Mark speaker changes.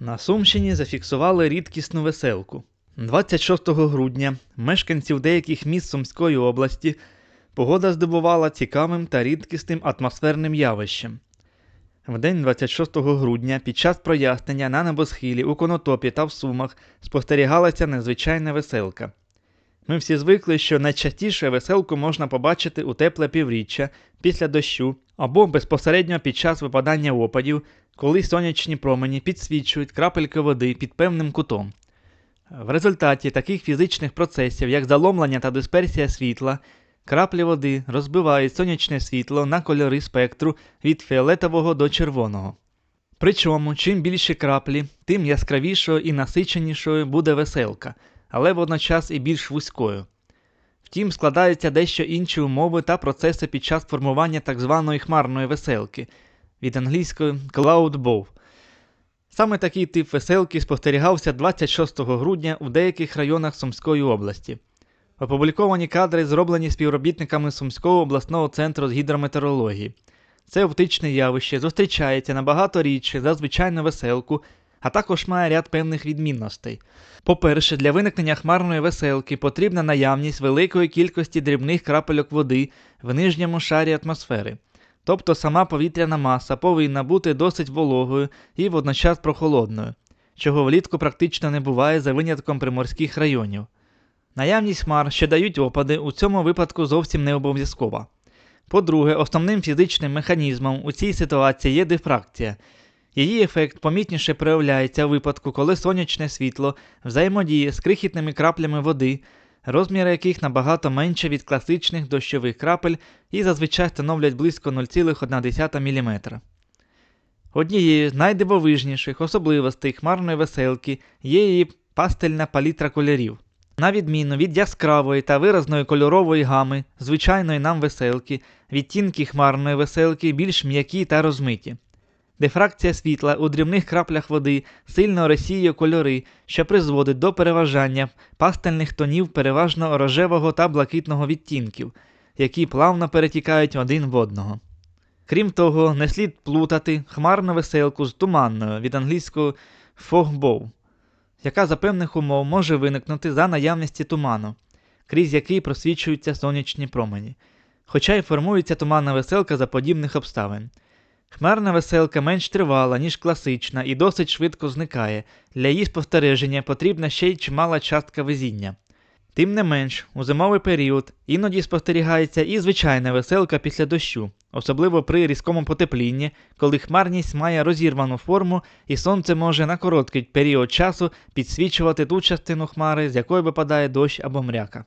Speaker 1: На Сумщині зафіксували рідкісну веселку. 26 грудня мешканців деяких міст Сумської області погода здивувала цікавим та рідкісним атмосферним явищем. В день 26 грудня під час прояснення на небосхилі у Конотопі та в Сумах спостерігалася незвичайна веселка. Ми всі звикли, що найчастіше веселку можна побачити у тепле півріччя після дощу або безпосередньо під час випадання опадів, коли сонячні промені підсвічують крапельки води під певним кутом. В результаті таких фізичних процесів, як заломлення та дисперсія світла, краплі води розбивають сонячне світло на кольори спектру від фіолетового до червоного. Причому, чим більше краплі, тим яскравішою і насиченішою буде веселка, але водночас і більш вузькою. Втім, складаються дещо інші умови та процеси під час формування так званої хмарної веселки від англійської cloud bow. Саме такий тип веселки спостерігався 26 грудня у деяких районах Сумської області. Опубліковані кадри зроблені співробітниками Сумського обласного центру з гідрометеорології. Це оптичне явище зустрічається набагато рідше за звичайну веселку, а також має ряд певних відмінностей. По-перше, для виникнення хмарної веселки потрібна наявність великої кількості дрібних крапельок води в нижньому шарі атмосфери. Тобто сама повітряна маса повинна бути досить вологою і водночас прохолодною, чого влітку практично не буває за винятком приморських районів. Наявність хмар, що дають опади, у цьому випадку зовсім не обов'язкова. По-друге, основним фізичним механізмом у цій ситуації є дифракція. Її ефект помітніше проявляється у випадку, коли сонячне світло взаємодіє з крихітними краплями води, розміри яких набагато менше від класичних дощових крапель і зазвичай становлять близько 0,1 мм. Однією з найдивовижніших особливостей хмарної веселки є її пастельна палітра кольорів. На відміну від яскравої та виразної кольорової гами, звичайної нам веселки, відтінки хмарної веселки більш м'які та розмиті. Дифракція світла у дрібних краплях води сильно розсіює кольори, що призводить до переважання пастельних тонів переважно рожевого та блакитного відтінків, які плавно перетікають один в одного. Крім того, не слід плутати хмарну веселку з туманною від англійського fogbow, яка за певних умов може виникнути за наявності туману, крізь який просвічуються сонячні промені, хоча й формується туманна веселка за подібних обставин. Хмарна веселка менш тривала, ніж класична, і досить швидко зникає. Для її спостереження потрібна ще й чимала частка везіння. Тим не менш, у зимовий період іноді спостерігається і звичайна веселка після дощу, особливо при різкому потеплінні, коли хмарність має розірвану форму і сонце може на короткий період часу підсвічувати ту частину хмари, з якої випадає дощ або мряка.